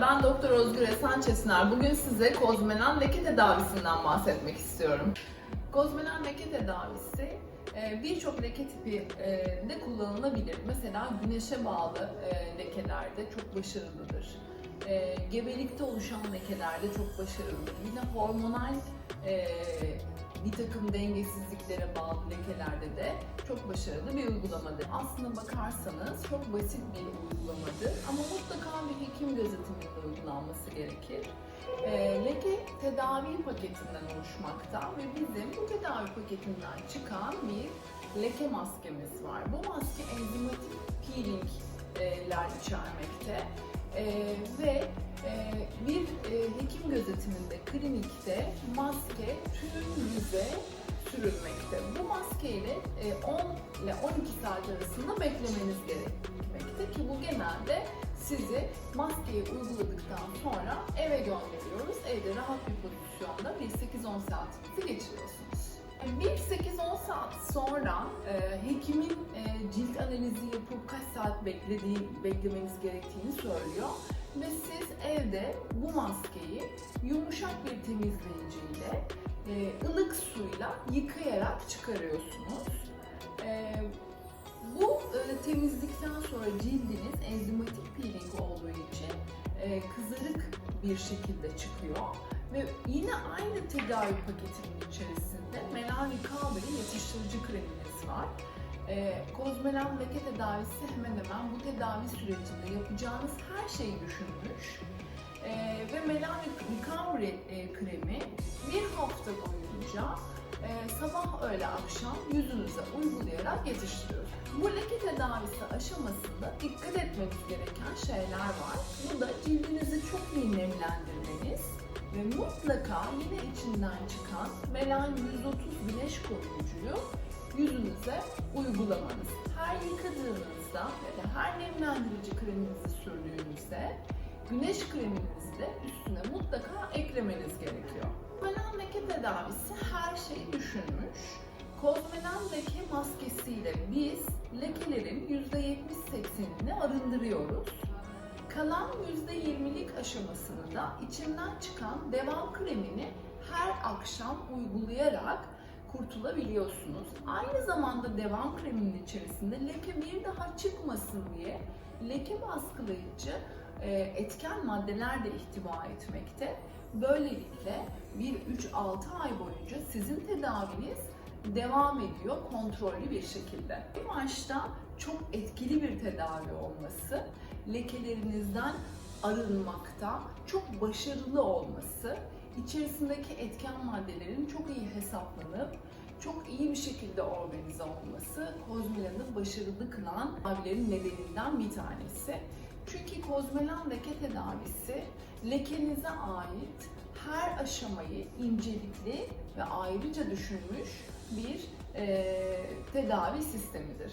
Ben Doktor Özgür Esen Çesiner. Bugün size kozmenan leke tedavisinden bahsetmek istiyorum. Kozmenan leke tedavisi e, birçok leke tipi e, de kullanılabilir. Mesela güneşe bağlı e, lekelerde çok başarılıdır. Gebelikte oluşan lekelerde çok başarılıdır. Yine hormonal bir takım dengesizliklere bağlı lekelerde de çok başarılı bir uygulamadır. Aslına bakarsanız çok basit bir uygulamadır ama mutlaka bir hekim gözetiminde uygulanması gerekir. E, leke tedavi paketinden oluşmakta ve bizim bu tedavi paketinden çıkan bir leke maskemiz var. Bu maske enzimatik peelingler içermekte E, ve e, bir e, hekim gözetiminde klinikte maske tüm yüze sürülmekte. Bu maskeyle e, 10 ile 12 saat arasında beklemeniz gerekmekte ki bu genelde sizi maskeyi uyguladıktan sonra eve gönderiyoruz. Evde rahat bir pozisyonda bir 8-10 saatinizi geçiriyorsunuz. Bir 8-10 saat sonra e, hekimin e, cilt analizi yapıp kaç saat beklediği, beklemeniz gerektiğini söylüyor. Ve siz evde bu maskeyi yumuşak bir temizleyiciyle, e, ılık suyla yıkayarak çıkarıyorsunuz. Bu temizlikten sonra cildiniz enzimatik peeling olduğu için kızarık bir şekilde çıkıyor. Ve yine aynı tedavi paketinin içerisinde Melani Recovery yatıştırıcı kremimiz var. E, kozmelan leke tedavisi hemen hemen bu tedavi sürecinde yapacağınız her şeyi düşünmüş. E, ve Melani e, kremi bir hafta boyunca e, sabah öğle akşam yüzünüze uygulayarak yetiştiriyoruz. Bu leke tedavisi aşamasında dikkat etmeniz gereken şeyler var. Bu da cildinizi çok iyi nemlendirmeniz ve mutlaka yine içinden çıkan Melan 130 güneş koruyucuyu yüzünüze uygulamanız. Her yıkadığınızda da her nemlendirici kreminizi sürdüğünüzde güneş kreminizi de üstüne mutlaka eklemeniz gerekiyor. Kozmelan leke tedavisi her şeyi düşünmüş. Kozmelan leke maskesiyle biz lekelerin %70-80'ini arındırıyoruz. Kalan %20'lik aşamasını da içinden çıkan devam kremini her akşam uygulayarak kurtulabiliyorsunuz. Aynı zamanda devam kreminin içerisinde leke bir daha çıkmasın diye leke baskılayıcı e, etken maddeler de ihtiva etmekte. Böylelikle bir 3-6 ay boyunca sizin tedaviniz devam ediyor kontrollü bir şekilde. Bir başta çok etkili bir tedavi olması, lekelerinizden arınmakta çok başarılı olması, içerisindeki etken maddelerin çok iyi hesaplanıp çok iyi bir şekilde organize olması kozmelanı başarılı kılan tedavilerin nedeninden bir tanesi. Çünkü kozmelan leke tedavisi lekenize ait her aşamayı incelikli ve ayrıca düşünmüş bir eee, tedavi sistemidir.